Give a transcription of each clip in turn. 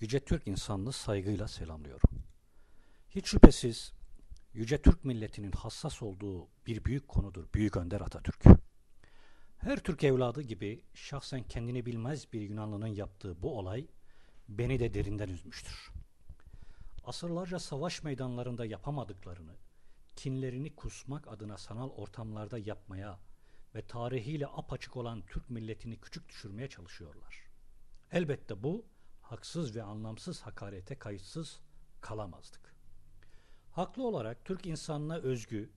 Yüce Türk insanını saygıyla selamlıyorum. Hiç şüphesiz Yüce Türk milletinin hassas olduğu bir büyük konudur Büyük Önder Atatürk. Her Türk evladı gibi şahsen kendini bilmez bir Yunanlının yaptığı bu olay beni de derinden üzmüştür. Asırlarca savaş meydanlarında yapamadıklarını, kinlerini kusmak adına sanal ortamlarda yapmaya ve tarihiyle apaçık olan Türk milletini küçük düşürmeye çalışıyorlar. Elbette bu haksız ve anlamsız hakarete kayıtsız kalamazdık. Haklı olarak Türk insanına özgü,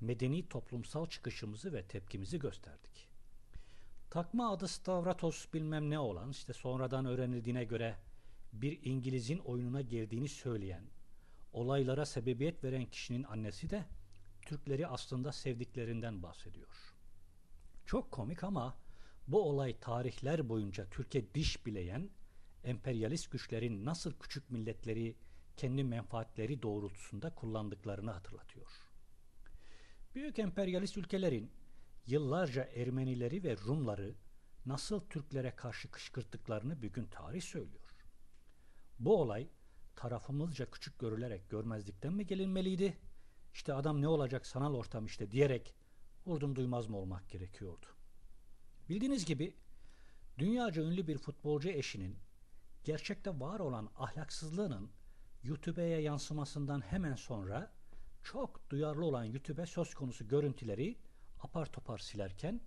medeni toplumsal çıkışımızı ve tepkimizi gösterdik. Takma adı Stavratos bilmem ne olan işte sonradan öğrenildiğine göre bir İngiliz'in oyununa girdiğini söyleyen, olaylara sebebiyet veren kişinin annesi de Türkleri aslında sevdiklerinden bahsediyor. Çok komik ama bu olay tarihler boyunca Türkiye diş bileyen emperyalist güçlerin nasıl küçük milletleri kendi menfaatleri doğrultusunda kullandıklarını hatırlatıyor. Büyük emperyalist ülkelerin yıllarca Ermenileri ve Rumları nasıl Türklere karşı kışkırttıklarını bugün tarih söylüyor. Bu olay tarafımızca küçük görülerek görmezlikten mi gelinmeliydi? İşte adam ne olacak sanal ortam işte diyerek vurdum duymaz mı olmak gerekiyordu. Bildiğiniz gibi dünyaca ünlü bir futbolcu eşinin gerçekte var olan ahlaksızlığının YouTube'ye yansımasından hemen sonra çok duyarlı olan YouTube söz konusu görüntüleri apar topar silerken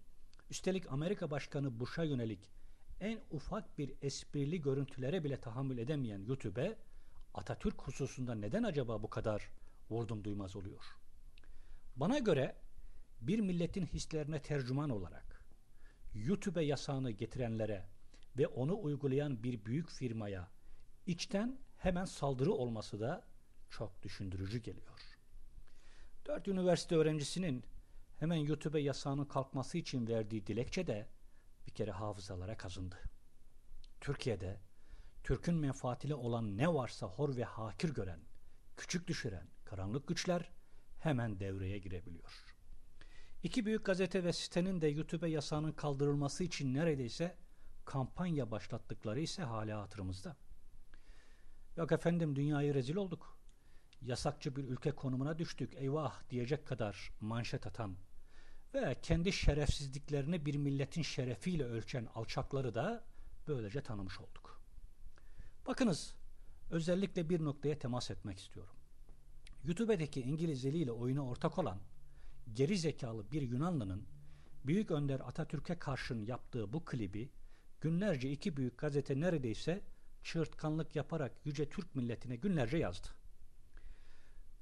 üstelik Amerika Başkanı Bush'a yönelik en ufak bir esprili görüntülere bile tahammül edemeyen YouTube Atatürk hususunda neden acaba bu kadar vurdum duymaz oluyor? Bana göre bir milletin hislerine tercüman olarak YouTube yasağını getirenlere ve onu uygulayan bir büyük firmaya içten hemen saldırı olması da çok düşündürücü geliyor. Dört üniversite öğrencisinin hemen YouTube yasağının kalkması için verdiği dilekçe de bir kere hafızalara kazındı. Türkiye'de Türk'ün menfaatiyle olan ne varsa hor ve hakir gören, küçük düşüren karanlık güçler hemen devreye girebiliyor. İki büyük gazete ve sitenin de YouTube yasağının kaldırılması için neredeyse kampanya başlattıkları ise hala hatırımızda. Yok efendim dünyayı rezil olduk. Yasakçı bir ülke konumuna düştük. Eyvah diyecek kadar manşet atan ve kendi şerefsizliklerini bir milletin şerefiyle ölçen alçakları da böylece tanımış olduk. Bakınız özellikle bir noktaya temas etmek istiyorum. YouTube'deki İngiliz eliyle oyuna ortak olan geri zekalı bir Yunanlının Büyük Önder Atatürk'e karşın yaptığı bu klibi günlerce iki büyük gazete neredeyse çığırtkanlık yaparak yüce Türk milletine günlerce yazdı.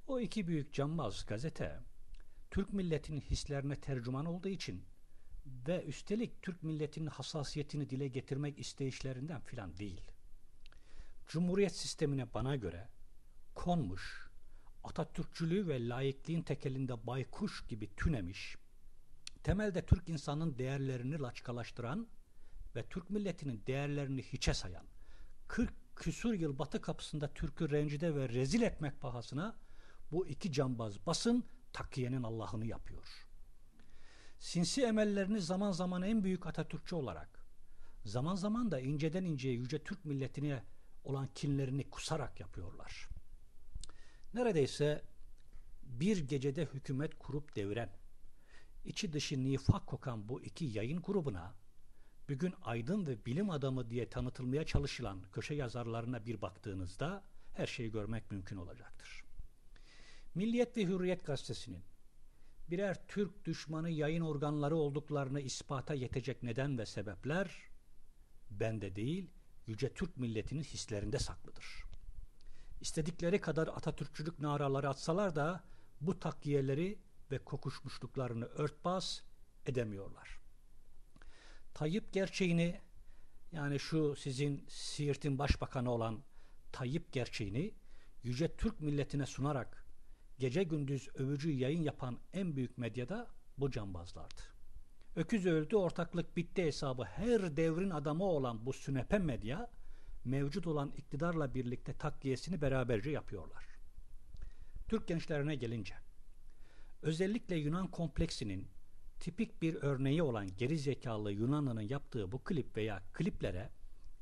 O iki büyük cambaz gazete Türk milletinin hislerine tercüman olduğu için ve üstelik Türk milletinin hassasiyetini dile getirmek isteyişlerinden filan değil. Cumhuriyet sistemine bana göre konmuş, Atatürkçülüğü ve laikliğin tekelinde baykuş gibi tünemiş, temelde Türk insanın değerlerini laçkalaştıran ve Türk milletinin değerlerini hiçe sayan, 40 küsur yıl batı kapısında Türk'ü rencide ve rezil etmek pahasına bu iki cambaz basın takiyenin Allah'ını yapıyor. Sinsi emellerini zaman zaman en büyük Atatürkçü olarak, zaman zaman da inceden inceye yüce Türk milletine olan kinlerini kusarak yapıyorlar. Neredeyse bir gecede hükümet kurup deviren, içi dışı nifak kokan bu iki yayın grubuna bugün aydın ve bilim adamı diye tanıtılmaya çalışılan köşe yazarlarına bir baktığınızda her şeyi görmek mümkün olacaktır. Milliyet ve Hürriyet gazetesinin birer Türk düşmanı yayın organları olduklarını ispata yetecek neden ve sebepler bende değil, yüce Türk milletinin hislerinde saklıdır. İstedikleri kadar Atatürkçülük naraları atsalar da bu takviyeleri ve kokuşmuşluklarını örtbas edemiyorlar. Tayyip gerçeğini yani şu sizin Siirt'in başbakanı olan Tayyip gerçeğini yüce Türk milletine sunarak gece gündüz övücü yayın yapan en büyük medyada bu cambazlardı. Öküz öldü ortaklık bitti hesabı her devrin adamı olan bu sünepe medya mevcut olan iktidarla birlikte takliyesini beraberce yapıyorlar. Türk gençlerine gelince özellikle Yunan kompleksinin tipik bir örneği olan geri zekalı Yunanlı'nın yaptığı bu klip veya kliplere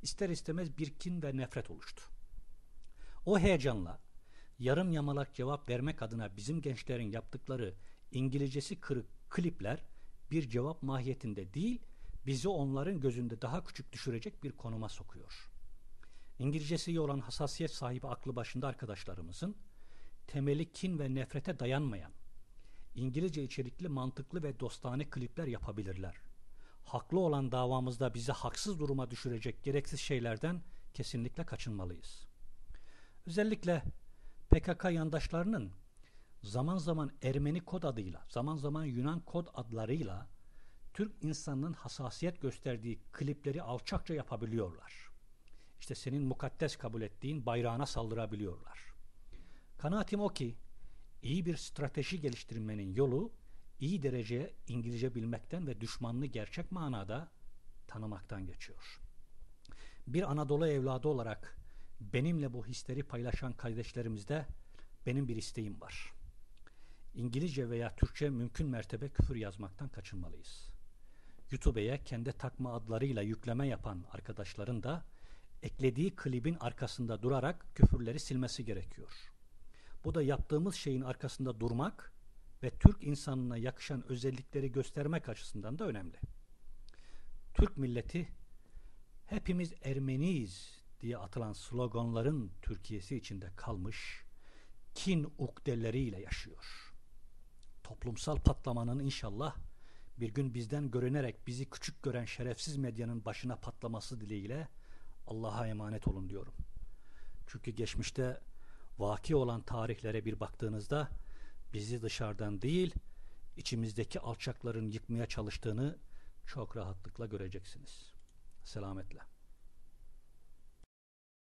ister istemez bir kin ve nefret oluştu. o heyecanla yarım yamalak cevap vermek adına bizim gençlerin yaptıkları İngilizcesi kırık klipler bir cevap mahiyetinde değil, bizi onların gözünde daha küçük düşürecek bir konuma sokuyor. İngilizcesi iyi olan hassasiyet sahibi aklı başında arkadaşlarımızın temeli kin ve nefrete dayanmayan, İngilizce içerikli mantıklı ve dostane klipler yapabilirler. Haklı olan davamızda bizi haksız duruma düşürecek gereksiz şeylerden kesinlikle kaçınmalıyız. Özellikle PKK yandaşlarının zaman zaman Ermeni kod adıyla, zaman zaman Yunan kod adlarıyla Türk insanının hassasiyet gösterdiği klipleri alçakça yapabiliyorlar. İşte senin mukaddes kabul ettiğin bayrağına saldırabiliyorlar. Kanaatim o ki iyi bir strateji geliştirmenin yolu iyi dereceye İngilizce bilmekten ve düşmanını gerçek manada tanımaktan geçiyor. Bir Anadolu evladı olarak benimle bu hisleri paylaşan kardeşlerimizde benim bir isteğim var. İngilizce veya Türkçe mümkün mertebe küfür yazmaktan kaçınmalıyız. YouTube'ya kendi takma adlarıyla yükleme yapan arkadaşların da eklediği klibin arkasında durarak küfürleri silmesi gerekiyor. Bu da yaptığımız şeyin arkasında durmak ve Türk insanına yakışan özellikleri göstermek açısından da önemli. Türk milleti hepimiz Ermeniyiz diye atılan sloganların Türkiye'si içinde kalmış kin ukdeleriyle yaşıyor. Toplumsal patlamanın inşallah bir gün bizden görünerek bizi küçük gören şerefsiz medyanın başına patlaması dileğiyle Allah'a emanet olun diyorum. Çünkü geçmişte vaki olan tarihlere bir baktığınızda bizi dışarıdan değil, içimizdeki alçakların yıkmaya çalıştığını çok rahatlıkla göreceksiniz. Selametle.